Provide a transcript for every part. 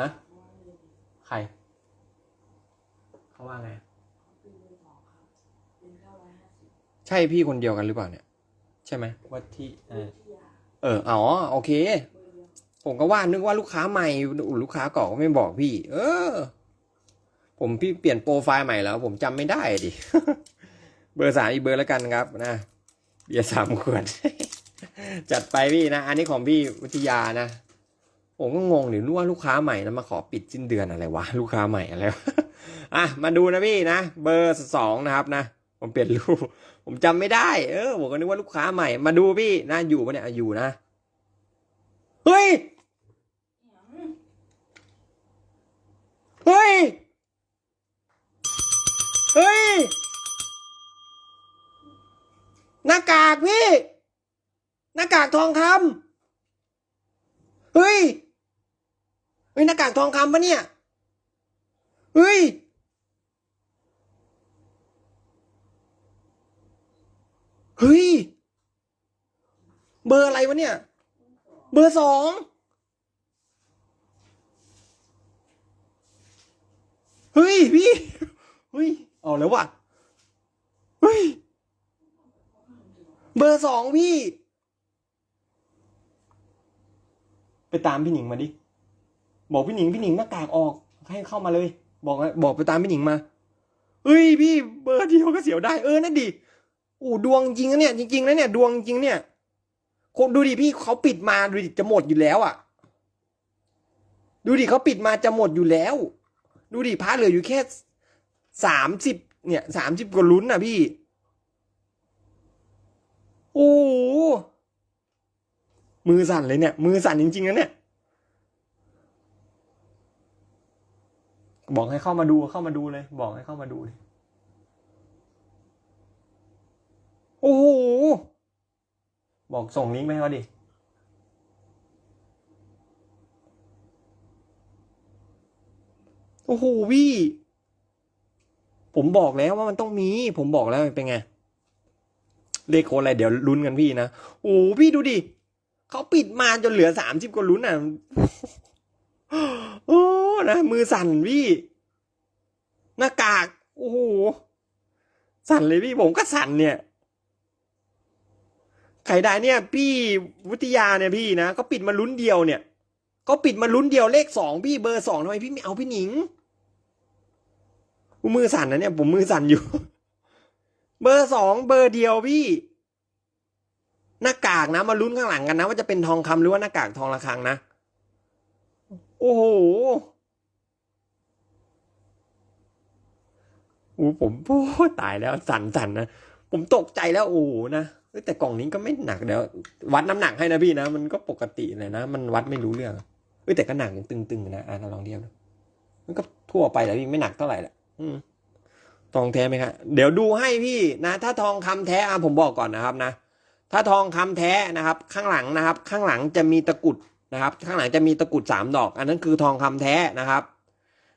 ฮะใคร เขาว่าไง ใช่พี่คนเดียวกันหรือเปล่าเนี่ย ใช่ไหมว่าที่เออเอออ๋อโอเค ผมก็ว่านึกว่าลูกค้าใหม่อุ๊ยลูกค้าเก่าก็ไม่บอกพี่ เออ ผมพี่เปลี่ยนโปรไฟล์ใหม่แล้ว ผมจำไม่ได้ดิเบอร์สามอีกเบอร์แล้วกันครับ นะเบียร์สามขวดจัดไปพี่นะ อันนี้ของพี่วิทยานะ ผมก็งงหรือนึกว่าลูกค้าใหม่แล้วมาขอปิดสิ้นเดือนอะไรวะลูกค้าใหม่อะไรอะมาดูนะพี่นะ เบอร์สองนะครับนะ ผมเปลี่ยนรูปผมจำไม่ได้เออผมก็นึกว่าลูกค้าใหม่ มาดูพี่นะอยู่ปะเนี่ยอะอยู่นะเฮ้ยเฮ้ยเฮ้ยหน้ากากพี่ หน้ากากทองคำเฮ้ย เฮ้ยหน้ากากทองคำปะเนี่ยเฮ้ยเฮ้ยเบอร์อะไรวะเนี่ย เบอร์สองเฮ้ยพี่เฮ้ยเอาแล้วว่ะเฮ้ยเบอร์สองพี่ ไปตามพี่หนิงมาดิ บอกพี่หนิงพี่หนิงหน้ากากออกให้เข้ามาเลย บอกบอกไปตามพี่หนิงมาเฮ้ยพี่เบอร์เดียวก็เสียวได้เออนั่นดิโอ้ดวงจริงนะเนี่ยจริงๆนะเนี่ยดวงจริงเนี่ยคนดูดิพี่เขาปิดมาดูดิจะหมดอยู่แล้วอะ ดูดิเขาปิดมาจะหมดอยู่แล้ว ดูดิพาเหลืออยู่แค่สามสิบเนี่ยสามสิบกว่าลุ้นน่ะพี่โอ้มือสั่นเลยเนี่ย มือสั่นจริงๆนะเนี่ย บอกให้เข้ามาดูเข้ามาดูเลย บอกให้เข้ามาดูเลยโอ้โหบอกส่งลิงก์ไปให้เขาดิโอ้โหพี่ผมบอกแล้วว่ามันต้องมี ผมบอกแล้วเป็นไงเลขโค้ดอะไรเดี๋ยวลุ้นกันพี่นะ โอ้พี่ดูดิเขาปิดมาจนเหลือสามสิบกว่าลุ้นอะ โอ้นะมือสั่นพี่ หน้ากาก โอ้โห สั่นเลยพี่ผมก็สั่นเนี่ยไข่ได้เนี่ย พี่วุฒิยาเนี่ยพี่นะเขาปิดมาลุ้นเดียวเนี่ยเขาปิดมาลุ้นเดียวเลขสองพี่เบอร์สองทำไมพี่ไม่เอาพี่หนิงมมือสั่นนะเนี่ยผมมือสั่นอยู่ เบอร์สองเบอร์เดียวพี่ หน้ากากนะมาลุ้นข้างหลังกันนะ ว่าจะเป็นทองคำหรือว่าหน้ากากทองระฆังนะ โอ้โหโอ้ผมโอ้ตายแล้วสั่นสั่นนะ ผมตกใจแล้วโอ้นะเฮ้แต่กล่องนี้ก็ไม่หนักเดี๋ยววัดน้ำหนักให้นะพี่นะ มันก็ปกติเลยนะ มันวัดไม่รู้เรื่องเฮ้ยแต่ก็หนักอย่งตึงๆนะอะเราลองเทียบนะมันก็ทั่วไปแหละพี่ไม่หนักเท่าไหร่แหละอืมทองแท้ไหมครับเดี๋ยวดูให้พี่นะ ถ้าทองคำแท้อะผมบอกก่อนนะครับนะ ถ้าทองคำแท้นะครับ ข้างหลังนะครับ ข้างหลังจะมีตะกุด นะครับ ข้างหลังจะมีตะกุดสามดอก อันนั้นคือทองคำแท้นะครับ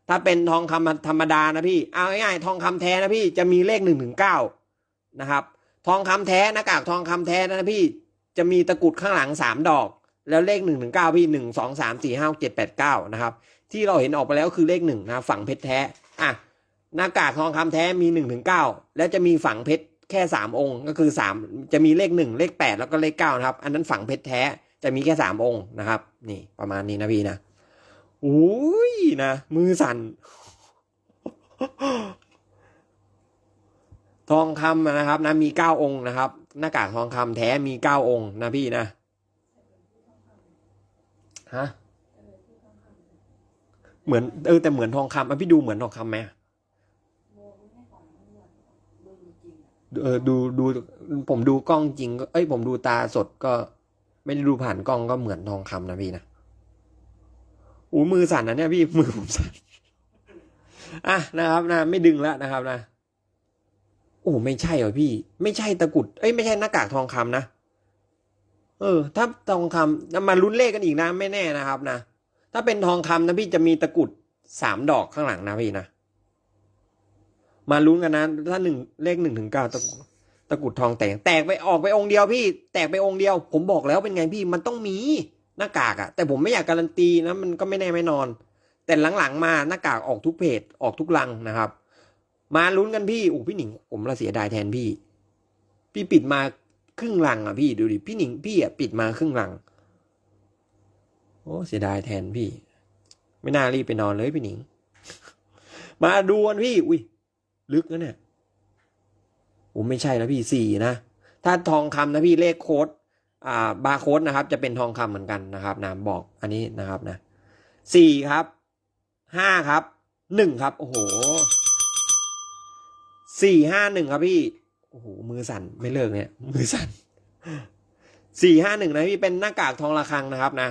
ถ้าเป็นทองคำธรรมดานะพี่เอาง่ายๆทองคำแท้นะพี่จะมีเลขหนึ่งถึงเก้านะครับ ทองคำแท้หน้ากากทองคำแท้นะพี่จะมีตะกุดข้างหลังสามดอก แล้วเลขหนึ่งถึงเก้าพี่หนึ่งสองสามสี่ห้าเจ็ดแปดเก้านะครับที่เราเห็นออกไปแล้วคือเลขหนึ่งนะฝั่งเพชรแท้อะหน้ากากทองคำแท้มีหนึ่งถึงเก้าแล้วจะมีฝั่งเพชรแค่สามองค์ก็คือสามจะมีเลขหนึ่งเลขแปดแล้วก็เลขเก้านะครับ อันนั้นฝั่งเพชรแท้ จะมีแค่สามองค์นะครับ นี่ประมาณนี้นะพี่นะอุ้ยนะ มือสั่น ทองคำนะครับนะมีเก้าองค์นะครับ หน้ากากทองคำแท้มีเก้าองค์นะพี่นะฮะเหมือนเออแต่เหมือนทองคำอะพี่ดูเหมือนทองคำไหมเออดูดูผมดูกล้องจริงก็เอ้ยผมดูตาสดก็ ไม่ได้ดูผ่านกล้องก็เหมือนทองคำนะพี่นะอู้มือสั่นนะเนี่ยพี่มือผมสั่นอะนะครับนะ ไม่ดึงแล้วนะครับนะโอ้ไม่ใช่เหรอพี่ ไม่ใช่ตะกุดเอ้ยไม่ใช่หน้ากากทองคำนะเออ ถ้าทองคำมาลุ้นเลขกันอีกนะไม่แน่นะครับนะถ้าเป็นทองคำนะพี่จะมีตะกุดสามดอกข้างหลังนะพี่นะมาลุ้นกันนะ ถ้าหนึ่งเลขหนึ่งถึงเก้าตะกุดะกรุดทองแตกแตกไปออกไปองค์เดียวพี่ แตกไปองค์เดียว ผมบอกแล้วเป็นไงพี่มันต้องมีหน้ากากอะแต่ผมไม่อยากการันตีนะมันก็ไม่แน่ไม่นอน แต่หลังๆมาหน้ากากออกทุกเพจออกทุกลังนะครับ มาลุ้นกันพี่โอ้พี่หนิง ผมละเสียดายแทนพี่ พี่ปิดมาครึ่งลังอะพี่ดูดิพี่หนิงพี่อะปิดมาครึ่งลัง โอ้เสียดายแทนพี่ ไม่น่ารีบไปนอนเลยพี่หนิง มาดูกันพี่ อุ้ยลึกนะเนี่ย โอ้ไม่ใช่แล้วพี่สี่นะ ถ้าทองคำนะพี่เลขโค้ดอ่าบาร์โค้ดนะครับ จะเป็นทองคำเหมือนกันนะครับนะบอกอันนี้นะครับนะสี่ครับห้าครับหนึ่งครับ โอ้โหสี่ห้าหนึ่งครับพี่โอ้โหมือสั่นไม่เลิกเนี่ย มือสั่นสี่ห้าหนึ่งนะพี่เป็นหน้ากากทองระฆังนะครับนะ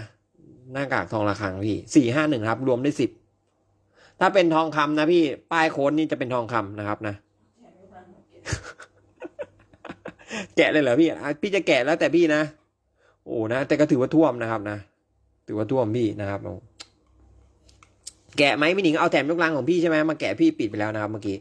หน้ากากทองระฆังพี่สี่ห้าหนึ่งครับ รวมได้สิบถ้าเป็นทองคำนะพี่ ป้ายโค้ดนี่จะเป็นทองคำนะครับนะ แกะเลยเหรอพี่อะพี่จะแกะแล้วแต่พี่นะ โอ้นะแต่ก็ถือว่าท่วมนะครับนะถือว่าท่วมพี่นะครับแกะไหมพี่หนิงเอาแถมยกลังของพี่ใช่ไหมมาแกะพี่ปิดไปแล้วนะครับเมื่อกี้